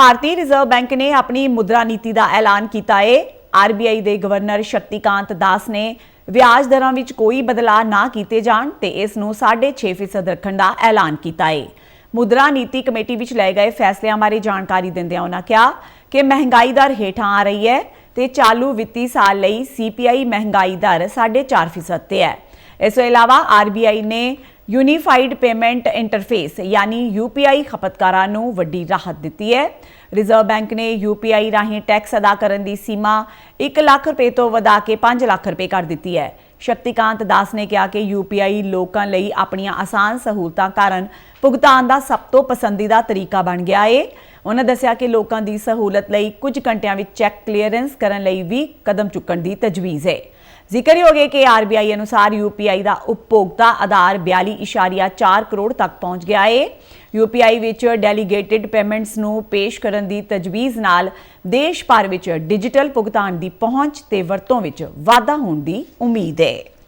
ਭਾਰਤੀ reserve bank ਨੇ ਆਪਣੀ ਮੁਦਰਾ ਨੀਤੀ ਦਾ ਐਲਾਨ ਕੀਤਾ ਹੈ ਆਰਬੀਆਈ ਦੇ ਗਵਰਨਰ ਸ਼ਕਤੀਕਾਂਤ ਦਾਸ ਨੇ ਵਿਆਜ ਦਰਾਂ ਵਿੱਚ ਕੋਈ ਬਦਲਾਅ ਨਾ ਕੀਤੇ ਜਾਣ ਤੇ ਇਸ ਨੂੰ 6.5% ਰੱਖਣ ਦਾ ਐਲਾਨ ਕੀਤਾ ਏ। ਮੁਦਰਾ ਨੀਤੀ ਕਮੇਟੀ ਵਿੱਚ ਲਏ ਗਏ ਫੈਸਲਿਆਂ ਬਾਰੇ ਜਾਣਕਾਰੀ ਦਿੰਦਿਆਂ ਉਹਨਾਂ ਕਿਹਾ ਕਿ ਮਹਿੰਗਾਈ ਦਰ ਹੇਠਾਂ ਆ ਰਹੀ ਹੈ ਤੇ ਚਾਲੂ ਵਿੱਤੀ ਸਾਲ ਲਈ ਸੀਪੀਆਈ ਮਹਿੰਗਾਈ ਦਰ 4.5% ਤੇ ਹੈ। ਇਸ ਤੋਂ ਇਲਾਵਾ ਆਰਬੀਆਈ ਨੇ ਯੂਨੀਫਾਈਡ ਪੇਮੈਂਟ ਇੰਟਰਫੇਸ ਯਾਨੀ ਯੂਪੀਆਈ ਖਪਤਕਾਰਾਂ ਨੂੰ ਵੱਡੀ ਰਾਹਤ ਦਿੱਤੀ ਹੈ। ਰਿਜ਼ਰਵ ਬੈਂਕ ਨੇ ਯੂਪੀਆਈ ਰਾਹੀਂ ਟੈਕਸ ਅਦਾ ਕਰਨ ਦੀ ਸੀਮਾ 1 ਲੱਖ ਰੁਪਏ ਤੋਂ ਵਧਾ ਕੇ 5 ਲੱਖ ਰੁਪਏ ਕਰ ਦਿੱਤੀ ਹੈ। ਸ਼ਕਤੀਕਾਂਤ ਦਾਸ ਨੇ ਕਿਹਾ ਕਿ ਯੂਪੀਆਈ ਲੋਕਾਂ ਲਈ ਆਪਣੀਆਂ ਆਸਾਨ ਸਹੂਲਤਾਂ ਕਾਰਨ ਭੁਗਤਾਨ ਦਾ ਸਭ ਤੋਂ ਪਸੰਦੀਦਾ ਤਰੀਕਾ ਬਣ ਗਿਆ ਏ। ਉਹਨਾਂ ਦੱਸਿਆ ਕਿ ਲੋਕਾਂ ਦੀ ਸਹੂਲਤ ਲਈ ਕੁਝ ਘੰਟਿਆਂ ਵਿੱਚ ਚੈੱਕ ਕਲੀਅਰੈਂਸ ਕਰਨ ਲਈ ਵੀ ਕਦਮ ਚੁੱਕਣ ਦੀ ਤਜਵੀਜ਼ ਹੈ ਜ਼ਿਕਰਯੋਗ ਹੈ ਕਿ ਆਰਬੀਆਈ ਅਨੁਸਾਰ ਯੂਪੀਆਈ ਦਾ ਉਪਭੋਗਤਾ ਆਧਾਰ 42.4 ਕਰੋੜ ਤੱਕ ਪਹੁੰਚ ਗਿਆ ਹੈ ਯੂਪੀਆਈ ਵਿੱਚ ਡੈਲੀਗੇਟਿਡ ਪੇਮੈਂਟਸ ਨੂੰ ਪੇਸ਼ ਕਰਨ ਦੀ ਤਜਵੀਜ਼ ਨਾਲ ਦੇਸ਼ ਭਰ ਵਿੱਚ ਡਿਜੀਟਲ ਭੁਗਤਾਨ ਦੀ ਪਹੁੰਚ ਤੇ ਵਰਤੋਂ ਵਿੱਚ ਵਾਧਾ ਹੋਣ ਦੀ ਉਮੀਦ ਹੈ